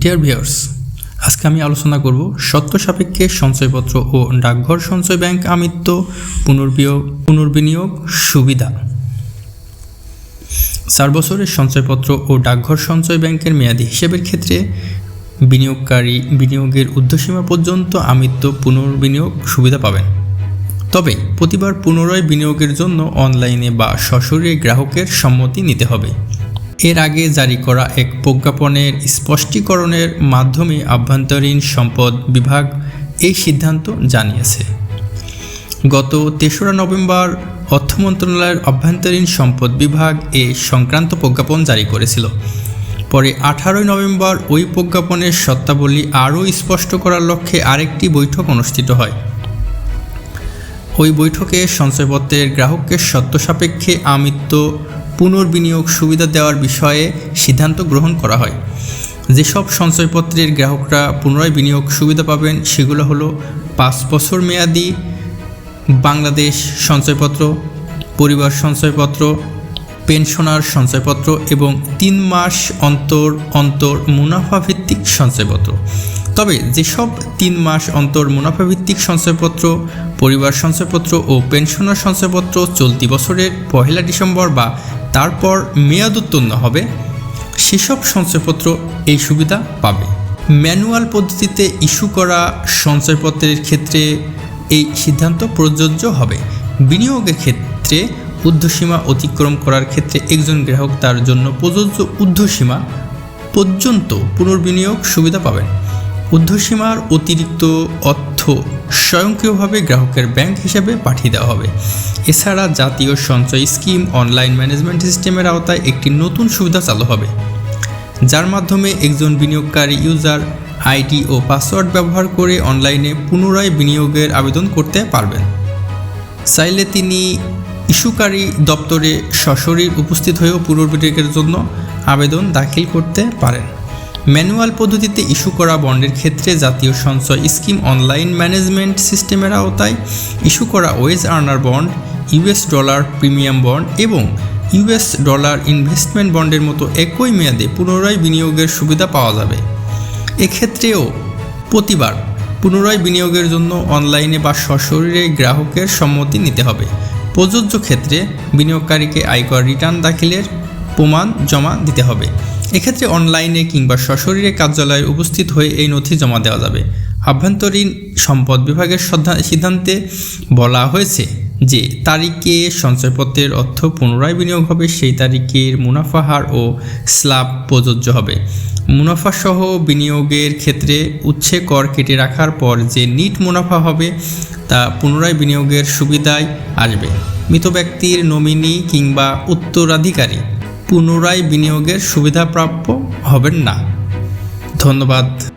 Dear viewers আজকে আমি আলোচনা করব সত্য সাপেক্ষে সঞ্চয়পত্র ও ডাকঘর সঞ্চয় ব্যাংক আমিত্ব পুনর্বিয়োগ, পুনর্বিনিয়োগ সুবিধা। চার বছরের সঞ্চয়পত্র ও ডাকঘর সঞ্চয় ব্যাংকের মেয়াদি হিসেবের ক্ষেত্রে বিনিয়োগকারী বিনিয়োগের ঊর্ধ্বসীমা পর্যন্ত আমিত্ব পুনর্বিনিয়োগ সুবিধা পাবেন। তবে প্রতিবার পুনরায় বিনিয়োগের জন্য অনলাইনে বা সশরীরে গ্রাহকের সম্মতি নিতে হবে। এর আগে জারি করা এক প্রজ্ঞাপনের স্পষ্টীকরণের মাধ্যমে আভ্যন্তরীণ সম্পদ বিভাগ এই সিদ্ধান্ত জানিয়েছে। গত তেসরা নভেম্বর অর্থ মন্ত্রণালয়ের অভ্যন্তরীণ সম্পদ বিভাগ এ সংক্রান্ত প্রজ্ঞাপন জারি করেছিল। পরে আঠারোই নভেম্বর ওই প্রজ্ঞাপনের সত্তাবলী আরও স্পষ্ট করার লক্ষ্যে আরেকটি বৈঠক অনুষ্ঠিত হয়। ওই বৈঠকে সঞ্চয়পত্রের গ্রাহককে সত্য সাপেক্ষে আমিত্ব পুনর্বিনিয়োগ সুবিধা দেওয়ার বিষয়ে সিদ্ধান্ত গ্রহণ করা হয়। যেসব সঞ্চয়পত্রের গ্রাহকরা পুনরায় বিনিয়োগ সুবিধা পাবেন সেগুলো হলো পাঁচ বছর মেয়াদি বাংলাদেশ সঞ্চয়পত্র, পরিবার সঞ্চয়পত্র, পেনশনার সঞ্চয়পত্র এবং তিন মাস অন্তর অন্তর মুনাফা ভিত্তিক সঞ্চয়পত্র। তবে যেসব তিন মাস অন্তর মুনাফাভিত্তিক সঞ্চয়পত্র, পরিবার সঞ্চয়পত্র ও পেনশনার সঞ্চয়পত্র চলতি বছরের পহেলা ডিসেম্বর বা তারপর মেয়াদ উত্তীর্ণ হবে, সেসব সঞ্চয়পত্র এই সুবিধা পাবে। ম্যানুয়াল পদ্ধতিতে ইস্যু করা সঞ্চয়পত্রের ক্ষেত্রে এই সিদ্ধান্ত প্রযোজ্য হবে। বিনিয়োগের ক্ষেত্রে ঊর্ধ্বসীমা অতিক্রম করার ক্ষেত্রে একজন গ্রাহক তার জন্য প্রযোজ্য ঊর্ধ্বসীমা পর্যন্ত পুনর্বিনিয়োগ সুবিধা পাবেন। ঊর্ধ্বসীমার অতিরিক্ত অর্থ স্বয়ংক্রিয়ভাবে গ্রাহকের ব্যাংক হিসাবে পাঠিয়ে দেওয়া হবে। এছাড়া জাতীয় সঞ্চয় স্কিম, অনলাইন ম্যানেজমেন্ট সিস্টেমের আওতায় একটি নতুন সুবিধা চালু হবে, যার মাধ্যমে একজন বিনিয়োগকারী ইউজার আইডি ও পাসওয়ার্ড ব্যবহার করে অনলাইনে পুনরায় বিনিয়োগের আবেদন করতে পারবেন। চাইলে তিনি ইস্যুকারী দপ্তরে সশরীর উপস্থিত হয়েও পুনর্বিনিয়োগের জন্য আবেদন দাখিল করতে পারেন। ম্যানুয়াল পদ্ধতিতে ইস্যু করা বন্ডের ক্ষেত্রে জাতীয় সঞ্চয় স্কিম অনলাইন ম্যানেজমেন্ট সিস্টেমের আওতায় ইস্যু করা wage earner bond, US dollar premium bond এবং ইউএস ডলার ইনভেস্টমেন্ট বন্ডের মতো একই মেয়াদে পুনরায় বিনিয়োগের সুবিধা পাওয়া যাবে। এক্ষেত্রেও প্রতিবার পুনরায় বিনিয়োগের জন্য অনলাইনে বা সশরীরে গ্রাহকের সম্মতি নিতে হবে। প্রযোজ্য ক্ষেত্রে বিনিয়োগকারীকে আয়কর রিটার্ন দাখিলের প্রমাণ জমা দিতে হবে। এক্ষেত্রে অনলাইনে কিংবা সশরীরে কার্যালয়ে উপস্থিত হয়ে এই নথি জমা দেওয়া যাবে। আভ্যন্তরীণ সম্পদ বিভাগের সিদ্ধান্তে বলা হয়েছে যে তারিখে সঞ্চয়পত্রের অর্থ পুনরায় বিনিয়োগ হবে, সেই তারিখের মুনাফা হার ও স্ল্যাব প্রযোজ্য হবে। মুনাফাসহ বিনিয়োগের ক্ষেত্রে উচ্ছে কর কেটে রাখার পর যে নিট মুনাফা হবে, তা পুনরায় বিনিয়োগের সুবিধায় আসবে। মৃত ব্যক্তির নমিনি কিংবা উত্তরাধিকারী পুনরায় বিনিয়োগের সুবিধা প্রাপ্য হবেন না। ধন্যবাদ।